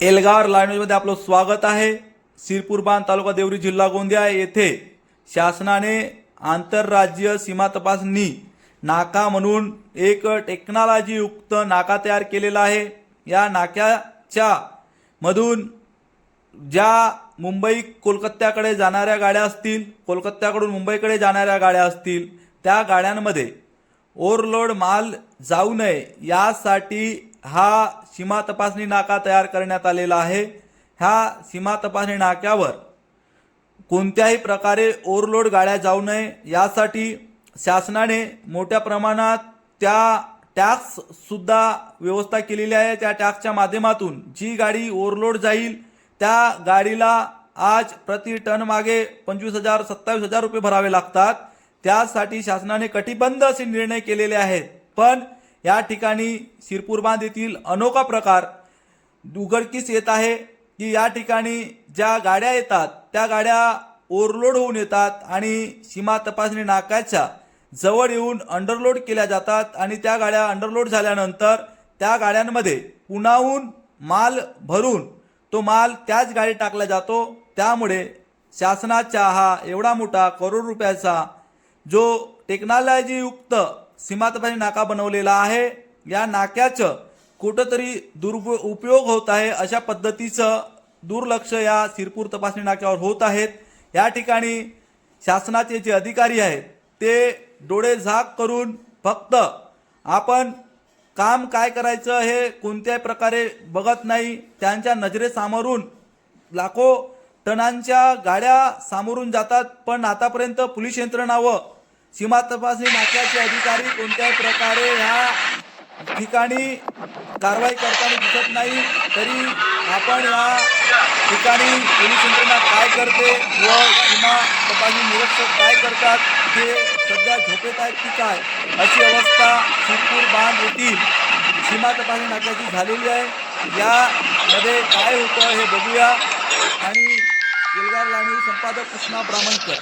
एल्गार लाईव्हमध्ये आपलं स्वागत आहे. सिरपूर बांध तालुका देवरी जिल्हा गोंदिया येथे शासनाने आंतरराज्य सीमा तपासणी नाका म्हणून एक टेक्नॉलॉजीयुक्त नाका तयार केलेला आहे. या नाक्याच्या मधून ज्या मुंबई कोलकात्याकडे जाणाऱ्या गाड्या असतील कोलकात्याकडून मुंबईकडे जाणाऱ्या गाड्या असतील त्या गाड्यांमध्ये ओव्हरलोड माल जाऊ नये यासाठी हा सीमा तपासणी नाका तयार करण्यात आलेला आहे. ह्या सीमा तपासणी नाक्यावर कोणत्याही प्रकारे ओव्हरलोड गाड्या जाऊ नये. यासाठी शासनाने मोठ्या प्रमाणात त्या टॅक्ससुद्धा व्यवस्था केलेली आहे. त्या टॅक्सच्या माध्यमातून जी गाडी ओव्हरलोड जाईल त्या गाडीला आज प्रति टन मागे पंचवीस हजार सत्तावीस हजार रुपये भरावे लागतात. त्यासाठी शासनाने कटिबंध असे निर्णय केलेले आहेत. पण या ठिकाणी शिरपूर बांध येथील अनोखा प्रकार उघडकीस येत आहे की या ठिकाणी ज्या गाड्या येतात त्या गाड्या ओव्हरलोड होऊन येतात आणि सीमा तपासणी नाक्याच्या जवळ येऊन अंडरलोड केल्या जातात आणि त्या गाड्या अंडरलोड झाल्यानंतर त्या गाड्यांमध्ये पुन्हाहून माल भरून तो माल त्याच गाडीत टाकला जातो. त्यामुळे शासनाचा हा एवढा मोठा करोड रुपयाचा जो टेक्नॉलॉजीयुक्त सीमा नाका बनवलेला आहे. या नाक्याचं कुठंतरी दुरुप उपयोग होत आहे अशा पद्धतीचं दुर्लक्ष या सिरपूर तपासणी नाक्यावर होत आहेत. या ठिकाणी शासनाचे जे अधिकारी आहेत ते डोळे झाक करून फक्त आपण काम काय करायचं हे कोणत्याही प्रकारे बघत नाही त्यांच्या नजरेसामोरून लाखो टनांच्या गाड्या सामोरून जातात. पण आतापर्यंत पोलीस यंत्रणा व सीमा तपासणी नाक्याचे अधिकारी कोणत्याही प्रकारे ह्या ठिकाणी कारवाई करताना दिसत नाही तरी आपण या ठिकाणी पोलीस यंत्रणा काय करते व सीमा तपासणी निरीक्षक काय करतात ते सध्या झोपेत आहेत की काय अशी अवस्था शिरपूर बांध येथील सीमा तपासणी नाक्याची झालेली आहे. यामध्ये काय होतं हे बघूया. आणि एल्गार संपादक कृष्णा ब्राह्मणकर.